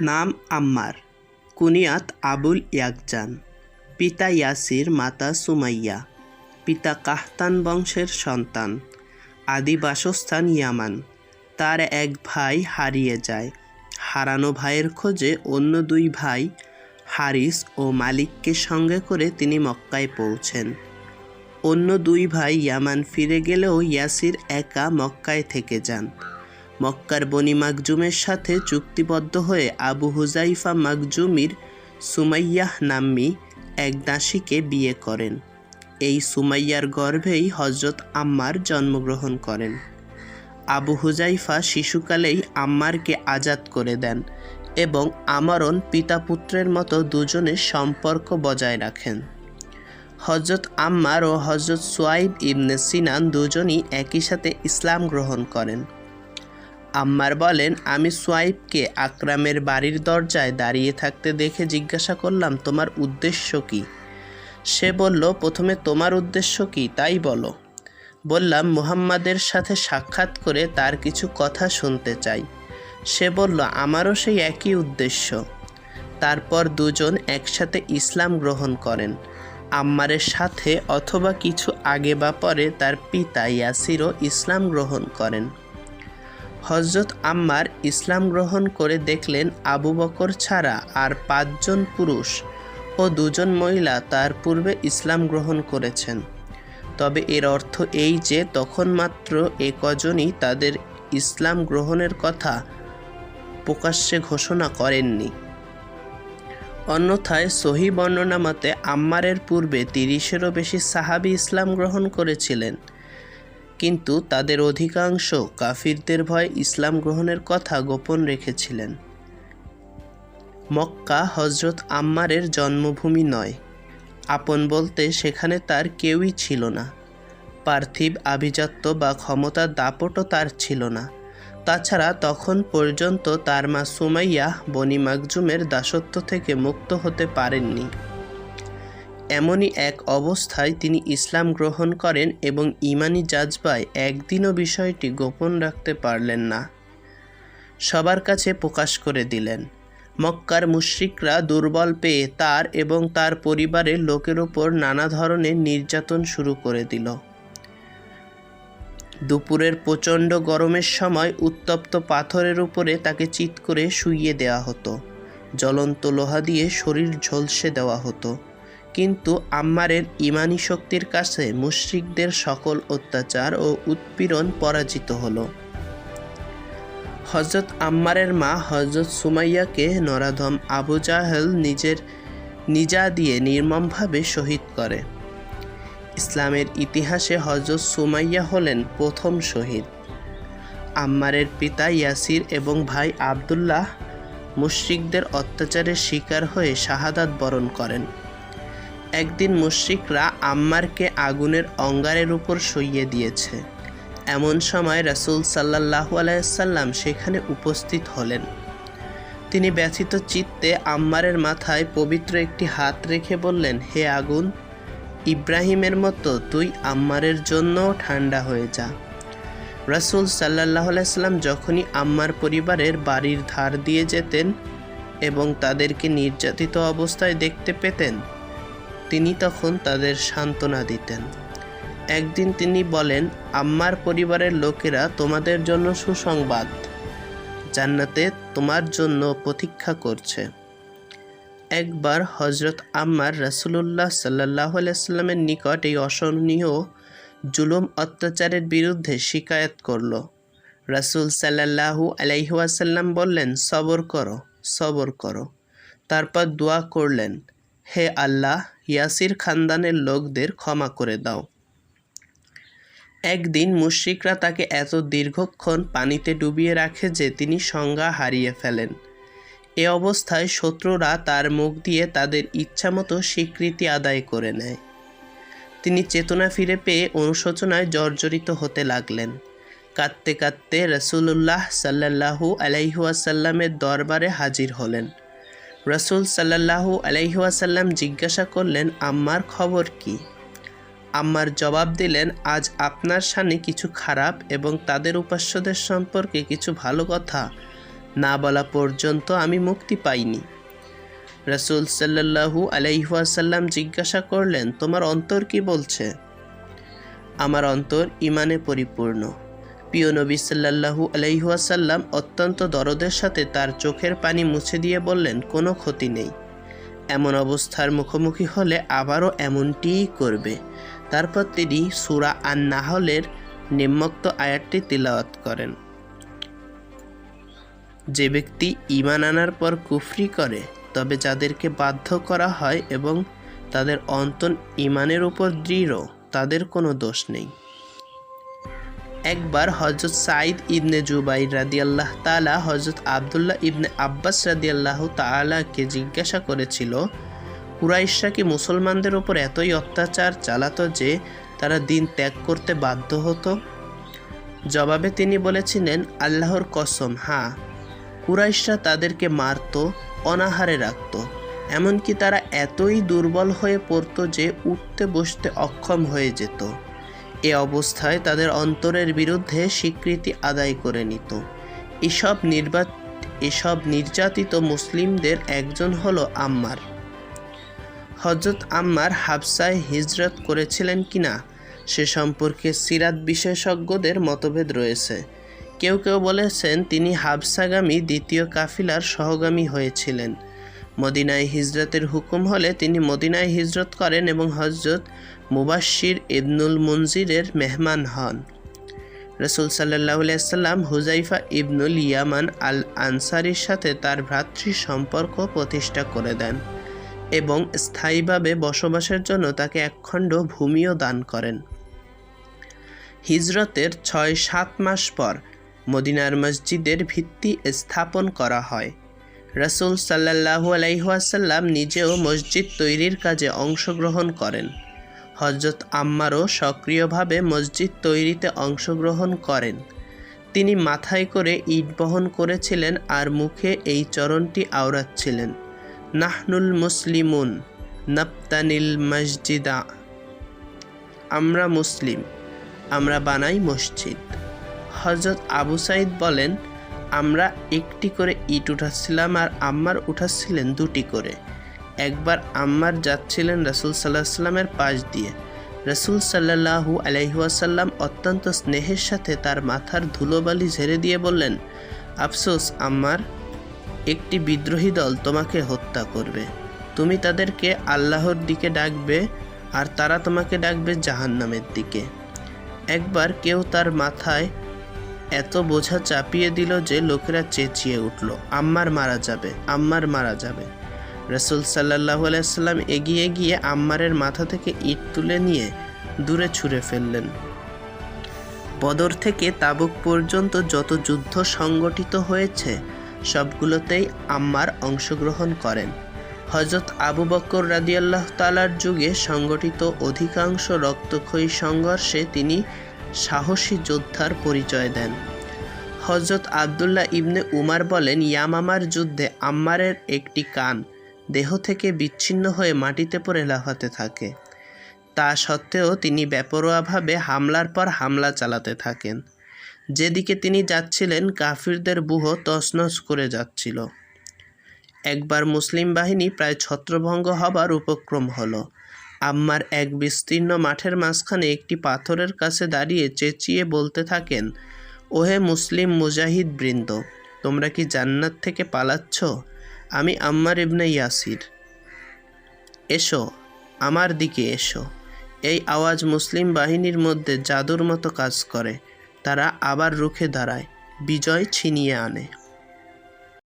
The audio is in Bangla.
নাম আম্মার। কুনিয়াত আবুল ইয়াকজান। পিতা ইয়াসির, মাতা সুমাইয়া। পিতা কাহতান বংশের সন্তান। আদি বাসস্থান ইয়ামান। তার এক ভাই হারিয়ে যায়। হারানো ভাইয়ের খোঁজে অন্য দুই ভাই, হারিস ও মালিককে সঙ্গে করে তিনি মক্কায় পৌঁছেন। অন্য দুই ভাই ইয়ামান ফিরে গেলেও ইয়াসির একা মক্কায় থেকে যান। মক্কার বনি মাকজুমের সাথে চুক্তিবদ্ধ হয়ে আবু হুজাইফা মাকজুমির সুমাইয়াহ নাম্মি এক দাসীকে বিয়ে করেন। এই সুমাইয়ার গর্ভেই হজরত আম্মার জন্মগ্রহণ করেন। আবু হুজাইফা শিশুকালেই আম্মারকে আজাদ করে দেন এবং আমারণ পিতা পুত্রের মতো দুজনের সম্পর্ক বজায় রাখেন। হজরত আম্মার ও হজরত সোয়াইব ইবনে সিনান দুজনই একই সাথে ইসলাম গ্রহণ করেন। আম্মার বলেন, আমি সোয়াইবকে আকরামের বাড়ির দরজায় দাঁড়িয়ে থাকতে দেখে জিজ্ঞাসা করলাম, তোমার উদ্দেশ্য কি? সে বলল, প্রথমে তোমার উদ্দেশ্য কি, তাই বলো। বললাম, মুহাম্মাদের সাথে সাক্ষাৎ করে তার কিছু কথা শুনতে চাই। সে বলল, আমারও সেই একই উদ্দেশ্য। তারপর দুজন একসাথে ইসলাম গ্রহণ করেন। আম্মারের সাথে অথবা কিছু আগে বা পরে তার পিতা ইয়াসিরও ইসলাম গ্রহণ করেন। হজরত আম্মার ইসলাম গ্রহণ করে দেখলেন আবু বকর ছাড়া আর পাঁচজন পুরুষ ও দুজন মহিলা তার পূর্বে ইসলাম গ্রহণ করেছেন। তবে এর অর্থ এই যে তখন মাত্র এ কজনই তাদের ইসলাম গ্রহণের কথা প্রকাশ্যে ঘোষণা করেননি। অন্যথায় সহি বর্ণনা মতে আম্মারের পূর্বে তিরিশেরও বেশি সাহাবি ইসলাম গ্রহণ করেছিলেন। কিন্তু তাদের অধিকাংশ কাফিরদের ভয়ে ইসলাম গ্রহণের কথা গোপন রেখেছিলেন। মক্কা হজরত আম্মারের জন্মভূমি নয়। আপন বলতে সেখানে তার কেউই ছিল না। পার্থিব আভিজাত্য বা ক্ষমতার দাপটও তার ছিল না। তাছাড়া তখন পর্যন্ত তার মা সুমাইয়া, বনি মাকজুমের দাসত্ব থেকে মুক্ত হতে পারেননি। এমনই এক অবস্থায় তিনি ইসলাম গ্রহণ করেন এবং ইমানি জাজবায় একদিনও বিষয়টি গোপন রাখতে পারলেন না। সবার কাছে প্রকাশ করে দিলেন। মক্কার মুশ্রিকরা দুর্বল পেয়ে তার এবং তার পরিবারের লোকের ওপর নানা ধরনের নির্যাতন শুরু করে দিল। দুপুরের প্রচণ্ড গরমের সময় উত্তপ্ত পাথরের উপরে তাকে চিৎ করে শুইয়ে দেওয়া হতো। জ্বলন্ত লোহা দিয়ে শরীর ঝলসে দেওয়া হতো। কিন্তু আম্মারের ইমানি শক্তির কাছে মুশ্রিকদের সকল অত্যাচার ও উৎপীড়ন পরাজিত হলো। হজরত আম্মারের মা হজরত সুমাইয়াকে নরাধম আবু জাহেল নিজের নিজা দিয়ে নির্মমভাবে শহীদ করে। ইসলামের ইতিহাসে হজরত সুমাইয়া হলেন প্রথম শহীদ। আম্মারের পিতা ইয়াসির এবং ভাই আবদুল্লাহ মুশ্রিকদের অত্যাচারের শিকার হয়ে শাহাদাত বরণ করেন। একদিন মুশ্রিকরা আম্মারকে আগুনের অঙ্গারের উপর সইয়ে দিয়েছে। এমন সময় রাসুল সাল্লাহু আলাইসাল্লাম সেখানে উপস্থিত হলেন। তিনি ব্যথিত চিত্তে আম্মারের মাথায় পবিত্র একটি হাত রেখে বললেন, হে আগুন, ইব্রাহিমের মতো তুই আম্মারের জন্যও ঠান্ডা হয়ে যা। রাসুল সাল্লাহ আলাইসাল্লাম যখনই আম্মার পরিবারের বাড়ির ধার দিয়ে যেতেন এবং তাদেরকে নির্যাতিত অবস্থায় দেখতে পেতেন তিনি তখন তাদের সান্ত্বনা দিতেন। একদিন তিনি বলেন, আম্মার পরিবারের লোকেরা তোমাদের জন্য সুসংবাদ। জান্নাতে তোমার জন্য প্রতীক্ষা করছে। একবার হজরত আম্মার রাসুলুল্লাহ সাল্লাহ আলাইস্লামের নিকট এই অসহনীয় জুলুম অত্যাচারের বিরুদ্ধে শিকায়ত করল। রাসুল সাল্লাহু আলাইহাসাল্লাম বললেন, সবর করো সবর করো। তারপর দোয়া করলেন, হে আল্লাহ ইয়াসির খানদানের লোকদের ক্ষমা করে দাও। একদিন মুশ্রিকরা তাকে এত দীর্ঘক্ষণ পানিতে ডুবিয়ে রাখে যে তিনি সংজ্ঞা হারিয়ে ফেলেন। এ অবস্থায় শত্রুরা তার মুখ দিয়ে তাদের ইচ্ছামতো স্বীকৃতি আদায় করে নেয়। তিনি চেতনা ফিরে পেয়ে অনুশোচনায় জর্জরিত হতে লাগলেন। কাঁদতে কাঁদতে রসুল্লাহ সাল্লাহু আলাইহুয়াসাল্লামের দরবারে হাজির হলেন। রসুল সাল্লাহু আলাইহুয়াসাল্লাম জিজ্ঞাসা করলেন, আম্মার খবর কি? আম্মার জবাব দিলেন, আজ আপনার সামনে কিছু খারাপ এবং তাদের উপাস্যদের সম্পর্কে কিছু ভালো কথা না বলা পর্যন্ত আমি মুক্তি পাইনি। রসুল সাল্লাহু আলাইহাসাল্লাম জিজ্ঞাসা করলেন, তোমার অন্তর কি বলছে? আমার অন্তর ইমানে পরিপূর্ণ। প্রিয় নবী সাল্লাহু আলাইহাসাল্লাম অত্যন্ত দরদের সাথে তার চোখের পানি মুছে দিয়ে বললেন, কোনো ক্ষতি নেই। এমন অবস্থার মুখোমুখি হলে আবারও এমনটিই করবে। তারপর তিনি সুরা আন নাহলের নিম্মক্ত আয়াতটি তিলাওয়াত করেন। যে ব্যক্তি ইমান আনার পর কুফরি করে, তবে যাদেরকে বাধ্য করা হয় এবং তাদের অন্তন ইমানের উপর দৃঢ়, তাদের কোনো দোষ নেই। একবার হজরত সাইদ ইবনে জুবাইর রাদিয়াল্লাহ তালা হজরত আবদুল্লাহ ইবনে আব্বাস রাদিয়াল্লাহ তালাকে জিজ্ঞাসা করেছিল, কুরাইশরা কি মুসলমানদের ওপর এতই অত্যাচার চালাতো যে তারা দিন ত্যাগ করতে বাধ্য হতো? জবাবে তিনি বলেছিলেন, আল্লাহর কসম হ্যাঁ কুরাইশরা তাদেরকে মারত, অনাহারে রাখত। এমনকি তারা এতই দুর্বল হয়ে পড়তো যে উঠতে বসতে অক্ষম হয়ে যেত। এ অবস্থায় তাদের অন্তরের বিরুদ্ধে স্বীকৃতি আদায় করে নিত। এসব নির্বা এসব নির্যাতিত মুসলিমদের একজন হল আম্মার। হজরত আম্মার হাবসায় হিজরত করেছিলেন কিনা সে সম্পর্কে সিরাত বিশেষজ্ঞদের মতভেদ রয়েছে। কেউ কেউ বলেছেন তিনি হাবসাগামী দ্বিতীয় কাফিলার সহগামী হয়েছিলেন। মদিনায় হিজরতের হুকুম হলে তিনি মদিনায় হিজরত করেন এবং হজরত মুবাশির ইবনুল মঞ্জিরের মেহমান হন। রসুল সাল্লাহ সাল্লাম হুজাইফা ইবনুল ইয়ামান আল আনসারির সাথে তার ভ্রাতৃ সম্পর্ক প্রতিষ্ঠা করে দেন এবং স্থায়ীভাবে বসবাসের জন্য তাকে একখণ্ড ভূমিও দান করেন। হিজরতের ছয় সাত মাস পর মদিনার মসজিদের ভিত্তি স্থাপন করা হয়। রাসুল সাল্লাহু আলাইহাসাল্লাম নিজেও মসজিদ তৈরির কাজে অংশগ্রহণ করেন। হজরত আম্মারও সক্রিয়ভাবে মসজিদ তৈরিতে অংশগ্রহণ করেন। তিনি মাথায় করে ইট বহন করেছিলেন আর মুখে এই চরণটি আওড়াচ্ছিলেন। নাহনুল মুসলিমুন নাপ্তানিল মসজিদা। আমরা মুসলিম, আমরা বানাই মসজিদ। হজরত আবু সাইদ বলেন আমরা একটি করে ইট উঠাচ্ছিলাম আর আম্মার উঠাচ্ছিলেন দুটি করে। একবার আম্মার যাচ্ছিলেন রসুল সাল্লাহ সাল্লামের পাশ দিয়ে। রসুল সাল্লাহু আলহিহাসাল্লাম অত্যন্ত স্নেহের সাথে তার মাথার ধুলোবালি ঝেড়ে দিয়ে বললেন, আফসোস, আম্মার, একটি বিদ্রোহী দল তোমাকে হত্যা করবে। তুমি তাদেরকে আল্লাহর দিকে ডাকবে আর তারা তোমাকে ডাকবে জাহান্নামের দিকে। একবার কেউ তার মাথায় এত বোঝা চাপিয়ে দিল যে লোকেরা চেঁচিয়ে উঠল, আম্মার মারা যাবে, আম্মার মারা যাবে। রসুল সাল্লাহ আলাইসাল্লাম এগিয়ে গিয়ে আম্মারের মাথা থেকে ইট তুলে নিয়ে দূরে ছুঁড়ে ফেললেন। বদর থেকে তাবুক পর্যন্ত যত যুদ্ধ সংগঠিত হয়েছে, সবগুলোতেই আম্মার অংশগ্রহণ করেন। হজরত আবু বক্কর রাদিয়াল্লাহ তালার যুগে সংগঠিত অধিকাংশ রক্তক্ষয়ী সংঘর্ষে তিনি সাহসী যোদ্ধার পরিচয় দেন। হজরত আবদুল্লাহ ইবনে উমার বলেন, ইয়ামামার যুদ্ধে আম্মারের একটি কান দেহ থেকে বিচ্ছিন্ন হয়ে মাটিতে পড়ে লাফাতে থাকে। তা সত্ত্বেও তিনি বেপরোয়াভাবে হামলার পর হামলা চালাতে থাকেন। যেদিকে তিনি যাচ্ছিলেন, কাফিরদের বুহ তছনছ করে যাচ্ছিল। একবার মুসলিম বাহিনী প্রায় ছত্রভঙ্গ হবার উপক্রম হলো। আম্মার এক বিস্তীর্ণ মাঠের মাঝখানে একটি পাথরের কাছে দাঁড়িয়ে চেঁচিয়ে বলতে থাকেন, ওহে মুসলিম মুজাহিদ বৃন্দ, তোমরা কি জান্নাত থেকে পালাচ্ছ? আমি আম্মার ইবনে ইয়াসির। এসো, আমার দিকে এসো। এই আওয়াজ মুসলিম বাহিনীর মধ্যে জাদুর মতো কাজ করে। তারা আবার রুখে দাঁড়ায়, বিজয় ছিনিয়ে আনে।